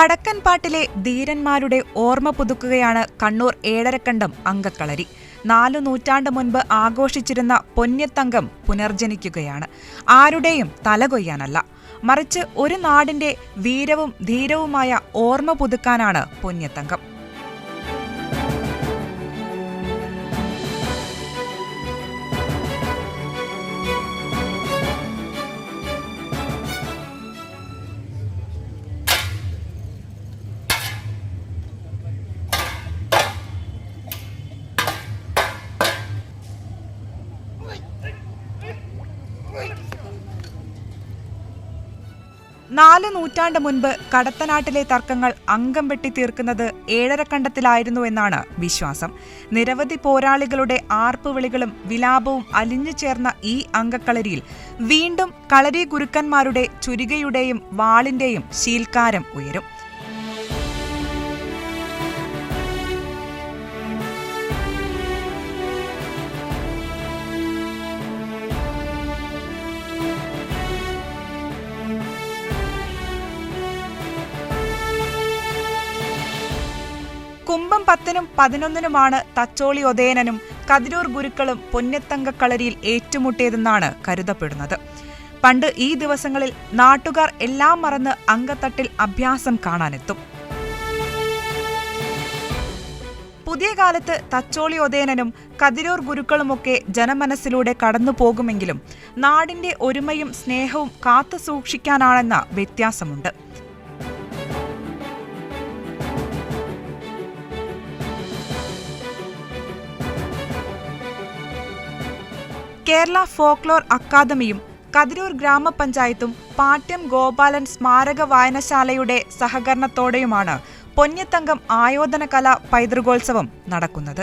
വടക്കൻ പാട്ടിലെ ധീരന്മാരുടെ ഓർമ്മ പുതുക്കുകയാണ് കണ്ണൂർ ഏഴരക്കണ്ടം അങ്കക്കളരി നാലു നൂറ്റാണ്ട് മുൻപ് ആഘോഷിച്ചിരുന്ന പൊന്നത്തങ്കം പുനർജനിക്കുകയാണ്. ആരുടെയും തലകൊയ്യാനല്ല മറിച്ച് ഒരു നാടിന്റെ വീരവും ധീരവുമായ ഓർമ്മ പുതുക്കാനാണ് പൊന്യത്തങ്കം നാല് നൂറ്റാണ്ട് മുൻപ് കടത്തനാട്ടിലെ തർക്കങ്ങൾ അംഗം വെട്ടി തീർക്കുന്നത് ഏഴരക്കണ്ടത്തിലായിരുന്നു എന്നാണ് വിശ്വാസം. നിരവധി പോരാളികളുടെ ആർപ്പുവിളികളും വിലാപവും അലിഞ്ഞു ചേർന്ന ഈ അംഗക്കളരിയിൽ വീണ്ടും കളരി ഗുരുക്കന്മാരുടെ ചുരികയുടെയും വാളിന്റെയും ശീൽക്കാരം ഉയരും. കുംഭം പത്തിനും പതിനൊന്നിനുമാണ് തച്ചോളി ഒതേനനും കതിരൂർ ഗുരുക്കളും പൊന്നത്തങ്കക്കളരിയിൽ ഏറ്റുമുട്ടിയതെന്നാണ് കരുതപ്പെടുന്നത്. പണ്ട് ഈ ദിവസങ്ങളിൽ നാട്ടുകാർ എല്ലാം മറന്ന് അങ്കത്തട്ടിൽ അഭ്യാസം കാണാനെത്തും. പുതിയ കാലത്ത് തച്ചോളി ഒതേനനും കതിരൂർ ഗുരുക്കളുമൊക്കെ ജനമനസ്സിലൂടെ കടന്നു പോകുമെങ്കിലും നാടിന്റെ ഒരുമയും സ്നേഹവും കാത്തു സൂക്ഷിക്കാനാണെന്ന വ്യത്യാസമുണ്ട്. കേരള ഫോക്ലോർ അക്കാദമിയും കതിരൂർ ഗ്രാമപഞ്ചായത്തും പാട്യം ഗോപാലൻ സ്മാരക വായനശാലയുടെ സഹകരണത്തോടെയുമാണ് പൊന്നിത്തങ്കം ആയോധന കല പൈതൃകോത്സവം നടക്കുന്നത്.